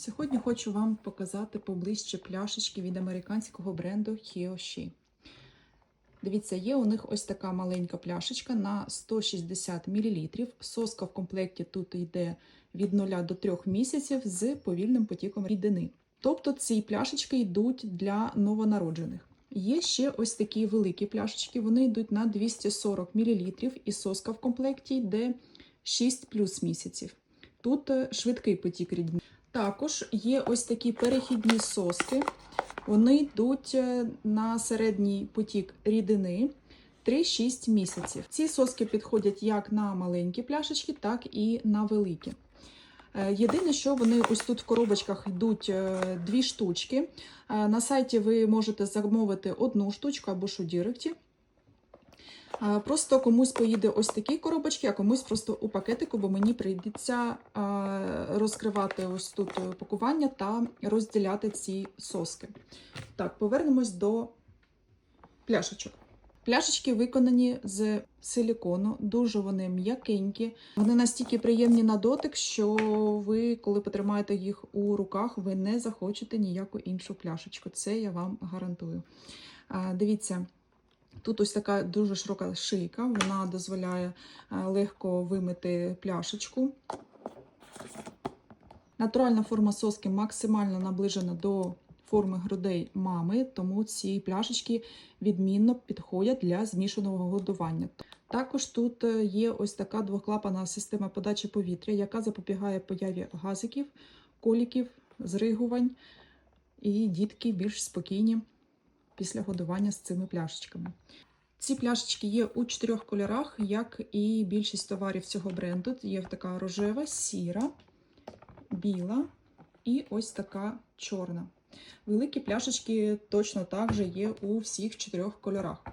Сьогодні хочу вам показати поближче пляшечки від американського бренду Hiyoshi. Дивіться, є у них ось така маленька пляшечка на 160 мл. Соска в комплекті тут йде від 0 до 3 місяців з повільним потіком рідини. Тобто ці пляшечки йдуть для новонароджених. Є ще ось такі великі пляшечки, вони йдуть на 240 мл, і соска в комплекті йде 6 плюс місяців. Тут е, швидкий потік рідини. Також є ось такі перехідні соски. Вони йдуть е, на середній потік рідини 3-6 місяців. Ці соски підходять як на маленькі пляшечки, так і на великі. Е, Єдине, що вони ось тут в коробочках йдуть е, дві штучки. На сайті ви можете замовити одну штучку або ж у Діректі. Е, Просто комусь поїде ось такі коробочки, а комусь просто у пакетику, бо мені прийдеться е, розкривати ось тут пакування та розділяти ці соски. Так, повернемось до пляшечок. Пляшечки виконані з силікону, дуже вони м'якенькі. Вони настільки приємні на дотик, що ви, коли потримаєте їх у руках, ви не захочете ніяку іншу пляшечку. Це я вам гарантую. Дивіться. Тут ось така дуже широка шийка, вона дозволяє е, легко вимити пляшечку. Натуральна форма соски максимально наближена до форми грудей мами, тому ці пляшечки відмінно підходять для змішаного годування. Також тут е, є ось така двоклапана система подачі повітря, яка запобігає появі газиків, коліків, зригувань, і дітки більш спокійні після годування з цими пляшечками. Ці пляшечки є у чотирьох кольорах, як і більшість товарів цього бренду. Є така рожева, сіра, біла і ось така чорна. Великі пляшечки точно так же є у всіх чотирьох кольорах.